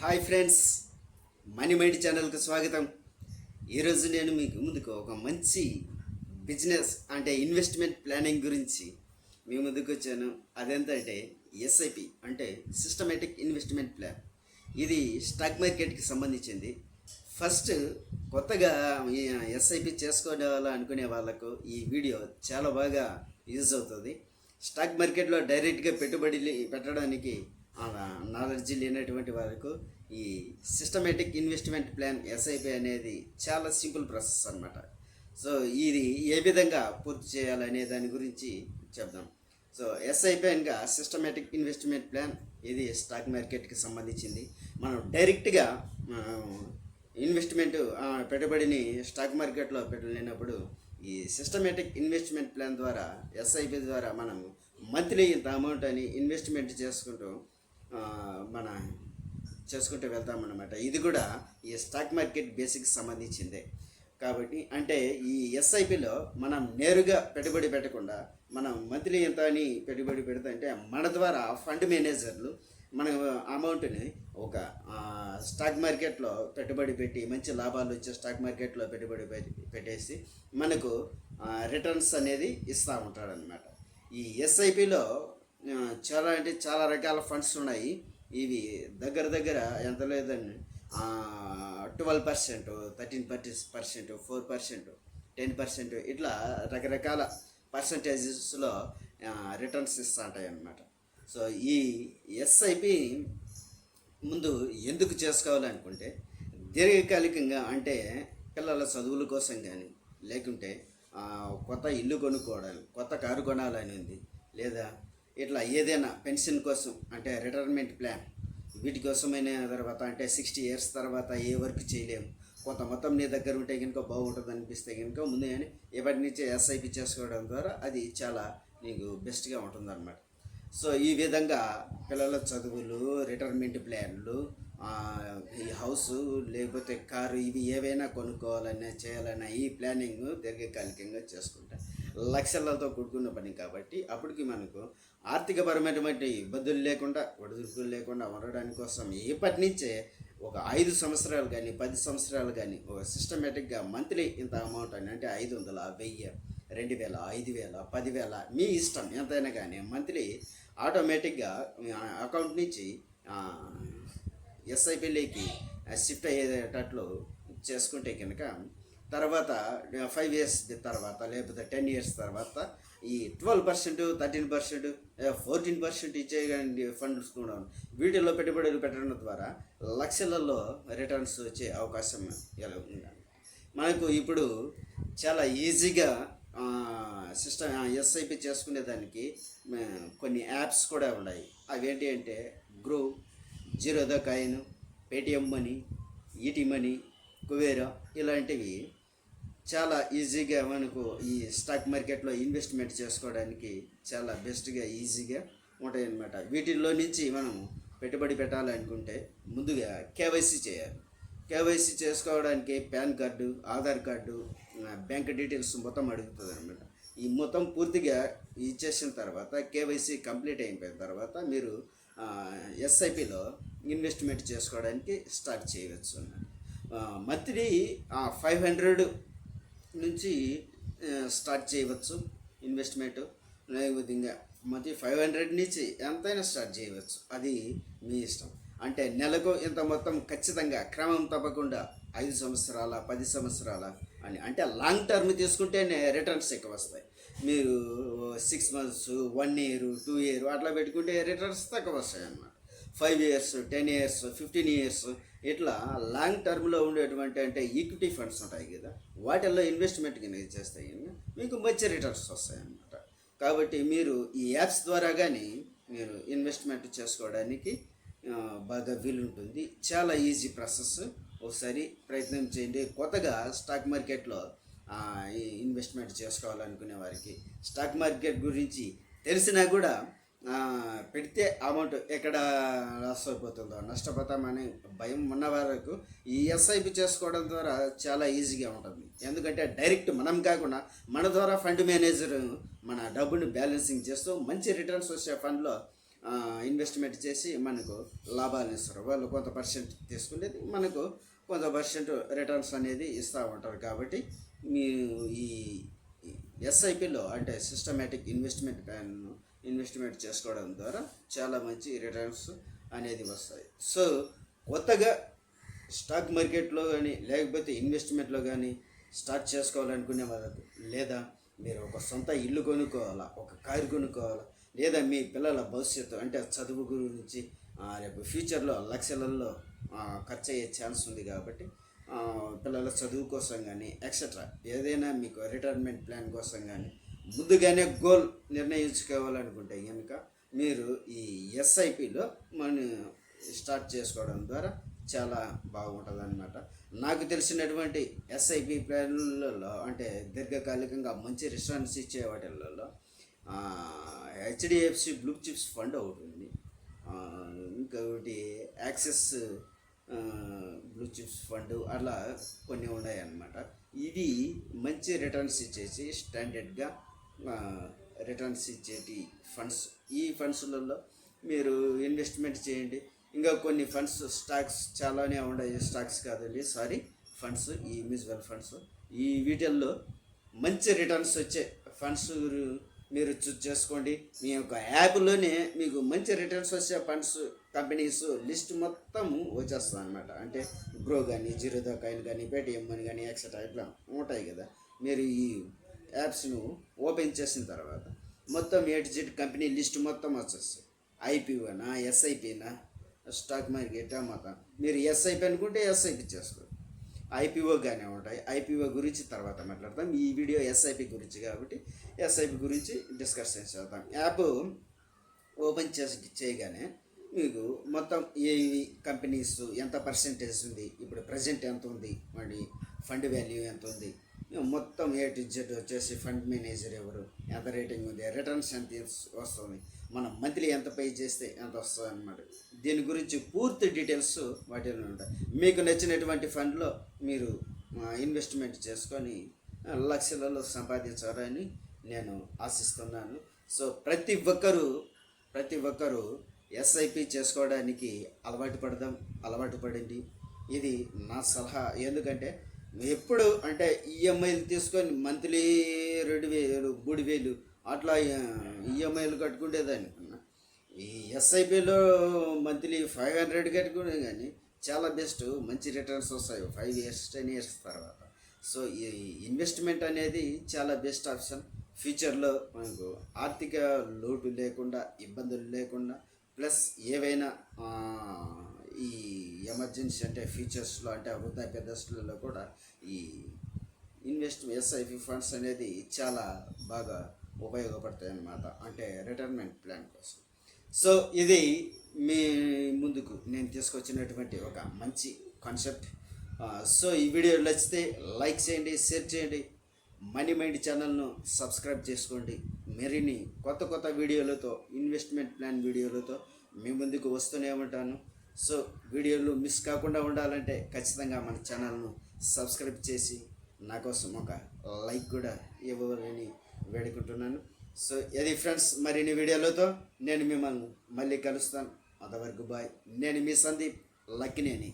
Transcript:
Hi friends money mind ఛానల్కి స్వాగతం. ఈరోజు నేను మీకు ముందుకు ఒక మంచి బిజినెస్ అంటే ఇన్వెస్ట్మెంట్ ప్లానింగ్ గురించి మీ ముందుకు వచ్చాను. అదేంటంటే ఎస్ఐపి అంటే సిస్టమేటిక్ ఇన్వెస్ట్మెంట్ ప్లాన్ ఇది స్టాక్ మార్కెట్కి సంబంధించింది. ఫస్ట్ కొత్తగా ఎస్ఐపి చేసుకోవాలి అనుకునే వాళ్ళకు ఈ వీడియో చాలా బాగా యూజ్ అవుతుంది. స్టాక్ మార్కెట్లో డైరెక్ట్గా పెట్టుబడి పెట్టడానికి నాలెడ్జ్ లేనటువంటి వారికి ఈ సిస్టమేటిక్ ఇన్వెస్ట్మెంట్ ప్లాన్ ఎస్ఐపి అనేది చాలా సింపుల్ ప్రాసెస్ అన్నమాట. సో ఇది ఏ విధంగా పూర్తి చేయాలనే దాని గురించి చెప్దాం. సో ఎస్ఐపి అనగా సిస్టమేటిక్ ఇన్వెస్ట్మెంట్ ప్లాన్ ఇది స్టాక్ మార్కెట్కి సంబంధించింది. మనం డైరెక్ట్గా ఇన్వెస్ట్మెంట్ పెట్టుబడిని స్టాక్ మార్కెట్లో పెట్టలేనప్పుడు ఈ సిస్టమేటిక్ ఇన్వెస్ట్మెంట్ ప్లాన్ ద్వారా ఎస్ఐపి ద్వారా మనం మంత్లీ ఇంత అమౌంట్ అని ఇన్వెస్ట్మెంట్ చేసుకుంటూ మన చేసుకుంటూ వెళ్తామన్నమాట. ఇది కూడా ఈ స్టాక్ మార్కెట్ బేసిక్స్ సంబంధించిందే. కాబట్టి అంటే ఈ ఎస్ఐపిలో మనం నేరుగా పెట్టుబడి పెట్టకుండా మనం మంత్లీ ఎంత అని పెట్టుబడి పెడుతుంటే మన ద్వారా ఫండ్ మేనేజర్లు మన అమౌంట్ని ఒక స్టాక్ మార్కెట్లో పెట్టుబడి పెట్టి మంచి లాభాలు వచ్చే స్టాక్ మార్కెట్లో పెట్టుబడి పెట్టి పెట్టేసి మనకు రిటర్న్స్ అనేది ఇస్తూ ఉంటాడనమాట ఈ ఎస్ఐపిలో చాలా అంటే చాలా రకాల ఫండ్స్ ఉన్నాయి. ఇవి దగ్గర దగ్గర ఎంత లేదని twelve percent thirteen percent four percent ten percent ఇట్లా రకరకాల పర్సంటేజెస్లో రిటర్న్స్ ఇస్తూ ఉంటాయి అన్నమాట సో ఈ ఎస్ఐపి ముందు ఎందుకు చేసుకోవాలనుకుంటే దీర్ఘకాలికంగా అంటే పిల్లల చదువుల కోసం కానీ లేకుంటే కొత్త ఇల్లు కొనుక్కోవడానికి కొత్త కారు కొనాలని ఉంది లేదా ఇట్లా ఏదైనా పెన్షన్ కోసం అంటే రిటైర్మెంట్ ప్లాన్ వీటి కోసమైన తర్వాత అంటే సిక్స్టీ ఇయర్స్ తర్వాత ఏ వర్క్ చేయలేము కొంత మొత్తం నీ దగ్గర ఉంటే కనుక బాగుంటుంది అనిపిస్తే కనుక ముందు కానీ ఎప్పటి నుంచి ఎస్ఐపి చేసుకోవడం ద్వారా అది చాలా నీకు బెస్ట్గా ఉంటుంది సో ఈ విధంగా పిల్లల చదువులు రిటైర్మెంట్ ప్లాన్లు ఈ హౌస్ లేకపోతే కారు ఇవి ఏవైనా కొనుక్కోవాలన్నా చేయాలన్నా ఈ ప్లానింగ్ దీర్ఘకాలికంగా చేసుకుంటా. లక్షలతో కూడుకున్న పని కాబట్టి అప్పటికి మనకు ఆర్థికపరమైనటువంటి ఇబ్బందులు లేకుండా ఒడిదుడుకులు లేకుండా ఉండడానికి కోసం ఇప్పటి నుంచే ఒక ఐదు సంవత్సరాలు కానీ పది సంవత్సరాలు కానీ ఒక సిస్టమేటిక్గా మంత్లీ ఇంత అమౌంట్ అని అంటే ఐదు వందల వెయ్యి రెండు వేల ఐదు వేల పదివేల మీ ఇష్టం ఎంతైనా కానీ మంత్లీ ఆటోమేటిక్గా మీ అకౌంట్ నుంచి ఎస్ఐపిలోకి షిఫ్ట్ అయ్యేటట్లు చేసుకుంటే కనుక తర్వాత ఫైవ్ ఇయర్స్ తర్వాత లేకపోతే టెన్ ఇయర్స్ తర్వాత ఈ twelve percent thirteen percent fourteen percent ఇచ్చే ఫండ్స్ కూడా వీటిల్లో పెట్టుబడులు పెట్టడం ద్వారా లక్షలలో రిటర్న్స్ వచ్చే అవకాశం ఎలా మనకు ఇప్పుడు చాలా ఈజీగా సిస్టమ్ ఎస్ఐపి చేసుకునేదానికి కొన్ని యాప్స్ కూడా ఉన్నాయి. అవేంటి అంటే Groww Zerodha Coin Paytm Money ET Money Kuvera ఇలాంటివి చాలా ఈజీగా మనకు ఈ స్టాక్ మార్కెట్లో ఇన్వెస్ట్మెంట్ చేసుకోవడానికి చాలా బెస్ట్గా ఈజీగా ఉంటాయి వీటిల్లో నుంచి మనం పెట్టుబడి పెట్టాలనుకుంటే ముందుగా కేవైసీ చేయాలి. కేవైసీ చేసుకోవడానికి PAN card Aadhaar card bank details మొత్తం అడుగుతుంది అనమాట ఈ మొత్తం పూర్తిగా ఇచ్చేసిన తర్వాత కేవైసీ కంప్లీట్ అయిపోయిన తర్వాత మీరు ఎస్ఐపిలో ఇన్వెస్ట్మెంట్ చేసుకోవడానికి స్టార్ట్ చేయవచ్చు అన్నమాట. మంత్లీ ఫైవ్ హండ్రెడ్ నుంచి స్టార్ట్ చేయవచ్చు ఇన్వెస్ట్మెంట్ లేకపోతే ఇంకా ఫైవ్ హండ్రెడ్ నుంచి ఎంతైనా స్టార్ట్ చేయవచ్చు. అది మీ ఇష్టం. అంటే నెలకు ఇంత మొత్తం ఖచ్చితంగా క్రమం తప్పకుండా ఐదు సంవత్సరాల పది సంవత్సరాల అని. అంటే లాంగ్ టర్మ్ తీసుకుంటేనే రిటర్న్స్ ఎక్కువ వస్తాయి. మీరు six months one year two year అట్లా పెట్టుకుంటే రిటర్న్స్ తక్కువ వస్తాయి అన్నమాట five years ten years fifteen years ఇట్లా లాంగ్ టర్మ్లో ఉండేటువంటి అంటే ఈక్విటీ ఫండ్స్ ఉంటాయి కదా వాటిల్లో ఇన్వెస్ట్మెంట్ కింద చేస్తాయి. మీకు మంచి రిటర్న్స్ వస్తాయి అన్నమాట కాబట్టి మీరు ఈ యాప్స్ ద్వారా కానీ మీరు ఇన్వెస్ట్మెంట్ చేసుకోవడానికి బాగా వీలుంటుంది. చాలా ఈజీ ప్రాసెస్. ఒకసారి ప్రయత్నం చేయండి. కొత్తగా స్టాక్ మార్కెట్లో ఇన్వెస్ట్మెంట్ చేసుకోవాలనుకునే వారికి స్టాక్ మార్కెట్ గురించి తెలిసినా కూడా పెడితే అమౌంట్ ఎక్కడ లాస్ అయిపోతుందో నష్టపోతామని భయం ఉన్న వరకు ఈ ఎస్ఐపి చేసుకోవడం ద్వారా చాలా ఈజీగా ఉంటుంది. ఎందుకంటే డైరెక్ట్ మనం కాకుండా మన ద్వారా ఫండ్ మేనేజర్ మన డబ్బుని బ్యాలెన్సింగ్ చేస్తూ మంచి రిటర్న్స్ వచ్చే ఫండ్లో ఇన్వెస్ట్మెంట్ చేసి మనకు లాభాలను ఇస్తారు. వాళ్ళు కొంత పర్సెంట్ తీసుకునేది మనకు కొంత పర్సెంట్ రిటర్న్స్ అనేది ఇస్తూ ఉంటారు కాబట్టి మీ ఈ ఎస్ఐపిలో అంటే సిస్టమేటిక్ ఇన్వెస్ట్మెంట్ ప్లాన్ను ఇన్వెస్ట్మెంట్ చేసుకోవడం ద్వారా చాలా మంచి రిటర్న్స్ అనేది వస్తాయి. సో కొత్తగా స్టాక్ మార్కెట్లో కానీ లేకపోతే ఇన్వెస్ట్మెంట్లో కానీ స్టార్ట్ చేసుకోవాలనుకునే వాళ్ళకు లేదా మీరు ఒక సొంత ఇల్లు కొనుక్కోవాలా ఒక కారు కొనుక్కోవాలా లేదా మీ పిల్లల భవిష్యత్తు అంటే చదువు గురించి రేపు ఫ్యూచర్లో లక్షలలో ఖర్చు అయ్యే ఛాన్స్ ఉంది కాబట్టి పిల్లల చదువు కోసం కానీ ఎక్సెట్రా ఏదైనా మీకు రిటైర్మెంట్ ప్లాన్ కోసం కానీ ముందుగానే గోల్ నిర్ణయించుకోవాలనుకుంటే కనుక మీరు ఈ ఎస్ఐపిలో మన స్టార్ట్ చేసుకోవడం ద్వారా చాలా బాగుంటుంది అనమాట నాకు తెలిసినటువంటి ఎస్ఐపి ప్లాన్లలో అంటే దీర్ఘకాలికంగా మంచి రిటర్న్స్ ఇచ్చే వాటిలలో హెచ్డిఎఫ్సి బ్లూ చిప్స్ ఫండ్ ఒకటి ఉంది. ఇంకొకటి యాక్సెస్ బ్లూ చిప్స్ ఫండ్ అలా కొన్ని ఉన్నాయి అన్నమాట ఇవి మంచి రిటర్న్స్ ఇచ్చేసి స్టాండర్డ్గా రిటర్న్స్ ఇచ్చేటి ఫండ్స్ ఈ ఫండ్స్లలో మీరు ఇన్వెస్ట్మెంట్ చేయండి. ఇంకా కొన్ని ఫండ్స్ స్టాక్స్ చాలానే ఉన్నాయి. స్టాక్స్ కాదండి సారీ ఫండ్స్ ఈ మ్యూచువల్ ఫండ్స్ ఈ వీటిల్లో మంచి రిటర్న్స్ వచ్చే ఫండ్స్ మీరు చూస్ చేసుకోండి. మీ యొక్క యాప్లోనే మీకు మంచి రిటర్న్స్ వచ్చే ఫండ్స్ కంపెనీస్ లిస్ట్ మొత్తం వచ్చేస్తుంది అనమాట అంటే గ్రో కానీ జీరోదా కాయిన్ కానీ పేటిఎం అని కానీ ఎక్సెట్రా ఇట్లా ఉంటాయి కదా. మీరు ఈ యాప్స్ను ఓపెన్ చేసిన తర్వాత మొత్తం A to Z company list మొత్తం వచ్చేస్తుంది ఐపీఓనా ఎస్ఐపినా స్టాక్ మార్కెట్ మొత్తం మీరు ఎస్ఐపి అనుకుంటే ఎస్ఐపి చేసుకోండి ఐపీఓ కానీ ఉంటాయి ఐపీఓ గురించి తర్వాత మాట్లాడతాం. ఈ వీడియో ఎస్ఐపి గురించి కాబట్టి ఎస్ఐపి గురించి డిస్కషన్ చేద్దాం యాప్ ఓపెన్ చేసి చేయగానే మీకు మొత్తం ఏ కంపెనీస్ ఎంత పర్సెంటేజ్ ఉంది ఇప్పుడు ప్రజెంట్ ఎంత ఉంది మళ్ళీ ఫండ్ వాల్యూ ఎంత ఉంది మొత్తం ఏ టు జెడ్ వచ్చేసి ఫండ్ మేనేజర్ ఎవరు? ఎంత రేటింగ్ ఉంది? రిటర్న్స్ ఎంత వస్తుంది? మనం మంత్లీ ఎంత పే చేస్తే ఎంత వస్తుంది అనమాట దీని గురించి పూర్తి డీటెయిల్స్ వాటిలో ఉంటాయి. మీకు నచ్చినటువంటి ఫండ్లో మీరు ఇన్వెస్ట్మెంట్ చేసుకొని లక్షలలో సంపాదించాలని నేను ఆశిస్తున్నాను. సో ప్రతి ఒక్కరూ ప్రతి ఒక్కరూ ఎస్ఐపి చేసుకోవడానికి అలవాటు పడదాం అలవాటు పడండి. ఇది నా సలహా. ఎందుకంటే ఎప్పుడు అంటే ఈఎంఐలు తీసుకొని మంత్లీ రెండు వేలు మూడు వేలు అట్లా ఈఎంఐలు కట్టుకునేదాన్ని ఈ ఎస్ఐపిలో మంత్లీ ఫైవ్ హండ్రెడ్ కట్టుకునే కానీ చాలా బెస్ట్ మంచి రిటర్న్స్ వస్తాయి. ఫైవ్ ఇయర్స్ టెన్ ఇయర్స్ తర్వాత. సో ఈ ఇన్వెస్ట్మెంట్ అనేది చాలా బెస్ట్ ఆప్షన్. ఫ్యూచర్లో మనకు ఆర్థిక లోటు లేకుండా ఇబ్బందులు లేకుండా ప్లస్ ఏవైనా ఈ ఎమర్జెన్సీ అంటే ఫ్యూచర్స్లో అంటే వృద్ధాప్య దశలలో కూడా ఈ ఇన్వెస్ట్ ఎస్ఐపి ఫండ్స్ అనేది చాలా బాగా ఉపయోగపడతాయి అన్నమాట అంటే రిటైర్మెంట్ ప్లాన్ కోసం. సో ఇది మీ ముందుకు నేను తీసుకొచ్చినటువంటి ఒక మంచి కాన్సెప్ట్. సో ఈ వీడియో నచ్చితే లైక్ చేయండి షేర్ చేయండి. మనీ మైండ్ ఛానల్ను సబ్స్క్రైబ్ చేసుకోండి. మరిన్ని కొత్త కొత్త వీడియోలతో ఇన్వెస్ట్మెంట్ ప్లాన్ వీడియోలతో మీ ముందుకు వస్తూనే ఉంటాను. సో వీడియోలు మిస్ కాకుండా ఉండాలంటే ఖచ్చితంగా మన ఛానల్ను సబ్స్క్రైబ్ చేసి నా కోసం ఒక లైక్ కూడా ఇవ్వాలని వేడుకుంటున్నాను. సో ఇది ఫ్రెండ్స్ మరిన్ని వీడియోలతో నేను మిమ్మల్ని మళ్ళీ కలుస్తాను. అంతవరకు బాయ్ నేను మీ సందీప్ లక్కినేని